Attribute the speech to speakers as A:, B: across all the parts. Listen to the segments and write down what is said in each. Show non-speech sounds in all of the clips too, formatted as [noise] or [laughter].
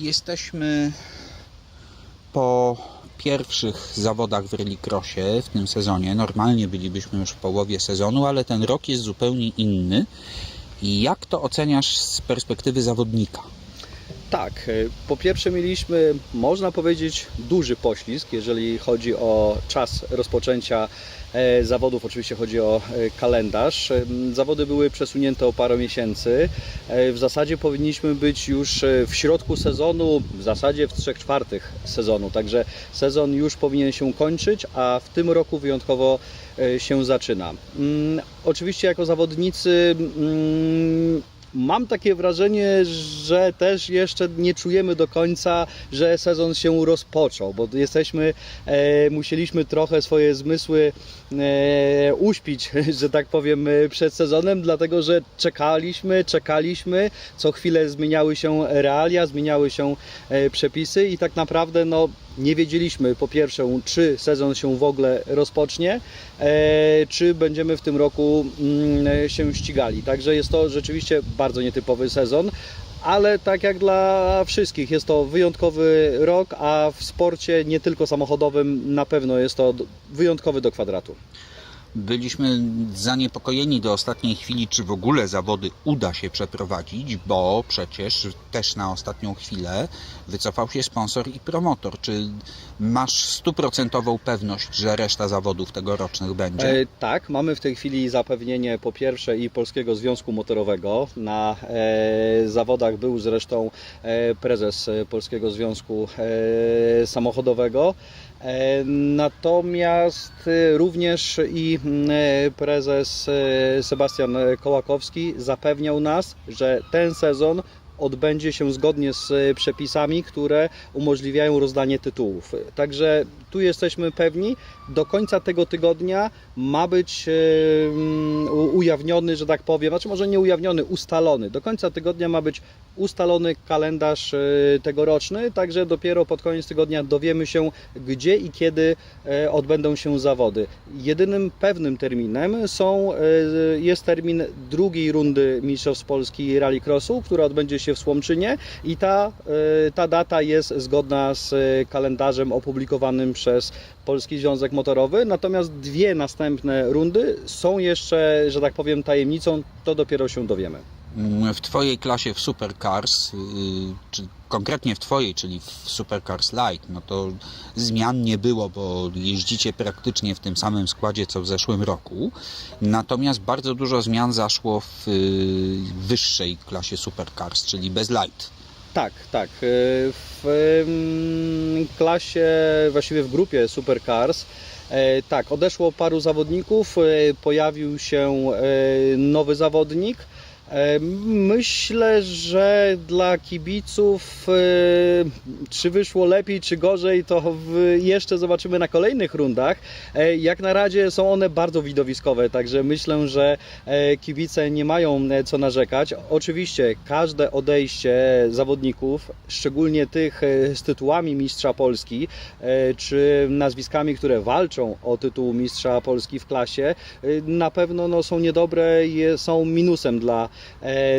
A: Jesteśmy po pierwszych zawodach w Rallycrossie w tym sezonie. Normalnie bylibyśmy już w połowie sezonu, ale ten rok jest zupełnie inny. Jak to oceniasz z perspektywy zawodnika?
B: Tak, y, po pierwsze mieliśmy, można powiedzieć, duży poślizg, jeżeli chodzi o czas rozpoczęcia e, zawodów. Oczywiście chodzi o e, kalendarz. Zawody były przesunięte o parę miesięcy. E, W zasadzie powinniśmy być już e, w środku sezonu, w zasadzie w 3 czwartych sezonu. Także sezon już powinien się kończyć, a w tym roku wyjątkowo e, się zaczyna. Mm, Oczywiście jako zawodnicy mm, Mam takie wrażenie, że też jeszcze nie czujemy do końca, że sezon się rozpoczął, bo jesteśmy, e, musieliśmy trochę swoje zmysły e, uśpić, [laughs] że tak powiem, przed sezonem, dlatego że czekaliśmy, czekaliśmy, co chwilę zmieniały się realia, zmieniały się e, przepisy i tak naprawdę no, nie wiedzieliśmy po pierwsze, czy sezon się w ogóle rozpocznie, e, czy będziemy w tym roku mm, się ścigali. Także jest to rzeczywiście bardzo nietypowy sezon. Ale tak jak dla wszystkich, jest to wyjątkowy rok, a w sporcie nie tylko samochodowym na pewno jest to wyjątkowy do kwadratu.
A: Byliśmy zaniepokojeni do ostatniej chwili, czy w ogóle zawody uda się przeprowadzić, bo przecież też na ostatnią chwilę wycofał się sponsor i promotor. Czy masz stuprocentową pewność, że reszta zawodów tegorocznych będzie?
B: E, tak, mamy w tej chwili zapewnienie po pierwsze i Polskiego Związku Motorowego. Na e, zawodach był zresztą e, prezes Polskiego Związku e, Samochodowego. E, Natomiast e, również i mm, e, prezes Sebastian Kołakowski zapewniał nas, że ten sezon odbędzie się zgodnie z e, przepisami, które umożliwiają rozdanie tytułów. Także tu jesteśmy pewni, do końca tego tygodnia ma być e, mm, ujawniony, że tak powiem, znaczy może nie ujawniony, ustalony. Do końca tygodnia ma być ustalony kalendarz e, tegoroczny, także dopiero pod koniec tygodnia dowiemy się, gdzie i kiedy odbędą się zawody. Jedynym pewnym terminem są, jest termin drugiej rundy Mistrzostw Polski Rallycrossu, która odbędzie się w Słomczynie i ta, e, ta data jest zgodna z e, kalendarzem opublikowanym przez Polski Związek Motorowy, natomiast dwie następne rundy są jeszcze, że tak powiem, tajemnicą, to dopiero się dowiemy.
A: W Twojej klasie w Supercars, yy, czy konkretnie w Twojej, czyli w Supercars Light, no to zmian nie było, bo jeździcie praktycznie w tym samym składzie co w zeszłym roku. Natomiast bardzo dużo zmian zaszło w yy, wyższej klasie Supercars, czyli bez Light.
B: Tak, tak. E, W mm, klasie, właściwie w grupie Supercars, tak, odeszło paru zawodników, pojawił się nowy zawodnik. Myślę, że dla kibiców, e, czy wyszło lepiej, czy gorzej, to jeszcze zobaczymy na kolejnych rundach. E, Jak na razie są one bardzo widowiskowe, także myślę, że e, kibice nie mają e, co narzekać. Oczywiście każde odejście zawodników, szczególnie tych z tytułami Mistrza Polski, czy nazwiskami, które walczą o tytuł Mistrza Polski w klasie, na pewno no, są niedobre i są minusem dla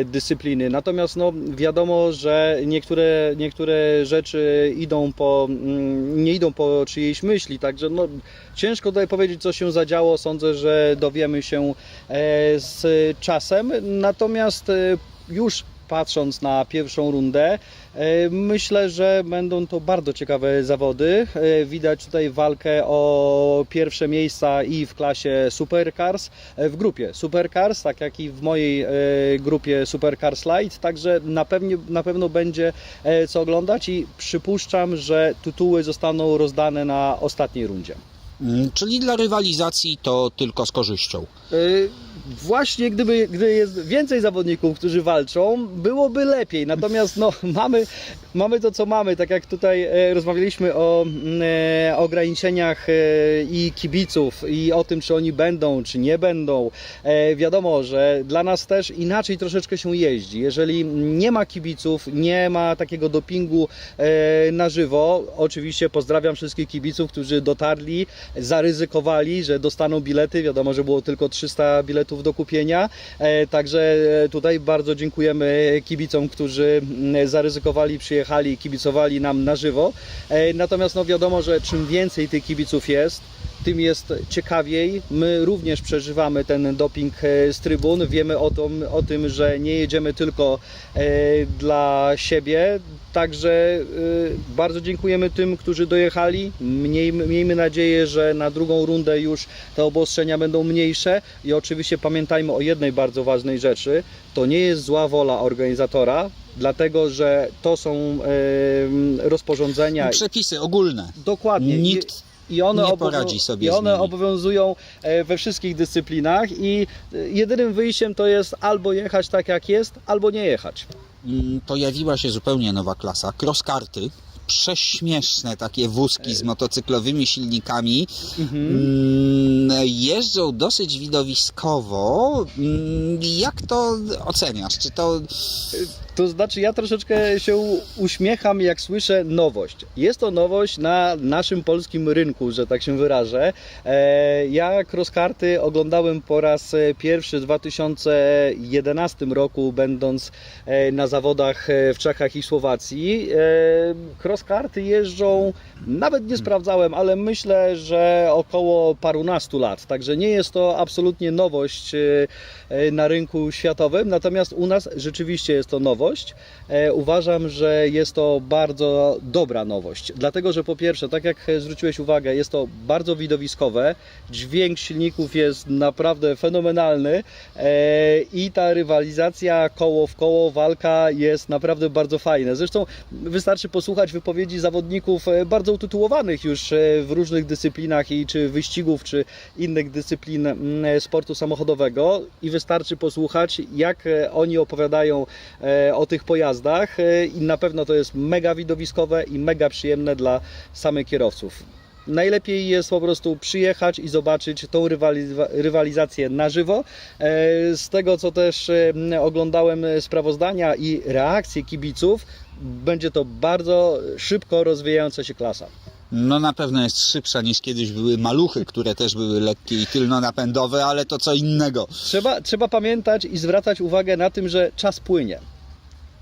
B: dyscypliny. Natomiast no, wiadomo, że niektóre, niektóre rzeczy idą po, mm, nie idą po czyjejś myśli, także no, ciężko tutaj powiedzieć, co się zadziało. Sądzę, że dowiemy się e, z czasem. Natomiast e, już patrząc na pierwszą rundę, e, myślę, że będą to bardzo ciekawe zawody. E, Widać tutaj walkę o pierwsze miejsca i w klasie Supercars, e, w grupie Supercars, tak jak i w mojej grupie Supercars Light, także na, pewnie, na pewno będzie co oglądać i przypuszczam, że tytuły zostaną rozdane na ostatniej rundzie.
A: Mm, Czyli dla rywalizacji to tylko z korzyścią.
B: Y, Właśnie gdyby, gdy jest więcej zawodników, którzy walczą, byłoby lepiej. Natomiast no, [laughs] mamy, mamy to, co mamy. Tak jak tutaj e, rozmawialiśmy o mm, e, ograniczeniach e, i kibiców i o tym, czy oni będą, czy nie będą. E, Wiadomo, że dla nas też inaczej troszeczkę się jeździ. Jeżeli nie ma kibiców, nie ma takiego dopingu e, na żywo, oczywiście pozdrawiam wszystkich kibiców, którzy dotarli, zaryzykowali, że dostaną bilety. Wiadomo, że było tylko 300 biletów biletów do kupienia. E, Także e, tutaj bardzo dziękujemy kibicom, którzy mm, zaryzykowali, przyjechali, kibicowali nam na żywo. E, Natomiast no wiadomo, że czym więcej tych kibiców jest, tym jest ciekawiej. My również przeżywamy ten doping e, z trybun. Wiemy o tym, o tym że nie jedziemy tylko e, dla siebie. Także e, bardzo dziękujemy tym, którzy dojechali. Miejmy, miejmy nadzieję, że na drugą rundę już te obostrzenia będą mniejsze. I oczywiście pamiętajmy o jednej bardzo ważnej rzeczy. To nie jest zła wola organizatora, dlatego że to są rozporządzenia.
A: Przepisy ogólne.
B: Dokładnie.
A: Nikt
B: i one,
A: nie poradzi sobie
B: I one obowiązują e, we wszystkich dyscyplinach i e, jedynym wyjściem to jest albo jechać tak jak jest, albo nie jechać.
A: Mm, pojawiła się zupełnie nowa klasa. Crosskarty. Prześmieszne takie wózki z motocyklowymi silnikami. Mm, Jeżdżą dosyć widowiskowo. Mm, Jak to oceniasz? Czy to
B: To znaczy ja troszeczkę się uśmiecham jak słyszę nowość. Jest to nowość na naszym polskim rynku, że tak się wyrażę. E, Ja crosskarty oglądałem po raz e, pierwszy w 2011 roku, będąc e, na zawodach w Czechach i Słowacji. Crosskarty jeżdżą, nawet nie sprawdzałem, ale myślę, że około parunastu lat. Także nie jest to absolutnie nowość e, e, na rynku światowym, natomiast u nas rzeczywiście jest to nowość. E, Uważam, że jest to bardzo dobra nowość, dlatego że po pierwsze, tak jak zwróciłeś uwagę, jest to bardzo widowiskowe, dźwięk silników jest naprawdę fenomenalny i ta rywalizacja koło w koło, walka jest naprawdę bardzo fajna. Zresztą wystarczy posłuchać wypowiedzi zawodników e, bardzo utytułowanych już e, w różnych dyscyplinach i czy wyścigów, czy innych dyscyplin mm, sportu samochodowego i wystarczy posłuchać, jak e, oni opowiadają e, o tych pojazdach e, i na pewno to jest mega widowiskowe i mega przyjemne dla samych kierowców. Najlepiej jest po prostu przyjechać i zobaczyć tą rywaliz- rywalizację na żywo. E, Z tego co też e, oglądałem e, sprawozdania i reakcje kibiców, będzie to bardzo szybko rozwijająca się klasa.
A: no na pewno jest szybsza niż kiedyś były maluchy, które też były lekkie i tylnonapędowe, ale to co innego.
B: Trzeba, trzeba pamiętać i zwracać uwagę na tym, że czas płynie.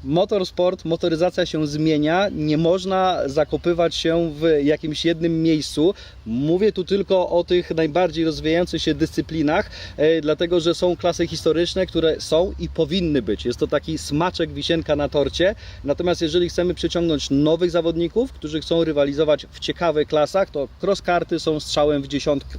B: Motorsport, motoryzacja się zmienia, nie można zakopywać się w jakimś jednym miejscu. Mówię tu tylko o tych najbardziej rozwijających się dyscyplinach, e, dlatego że są klasy historyczne, które są i powinny być. Jest to taki smaczek, wisienka na torcie. Natomiast jeżeli chcemy przyciągnąć nowych zawodników, którzy chcą rywalizować w ciekawych klasach, to crosskarty są strzałem w, w dziesiątkę.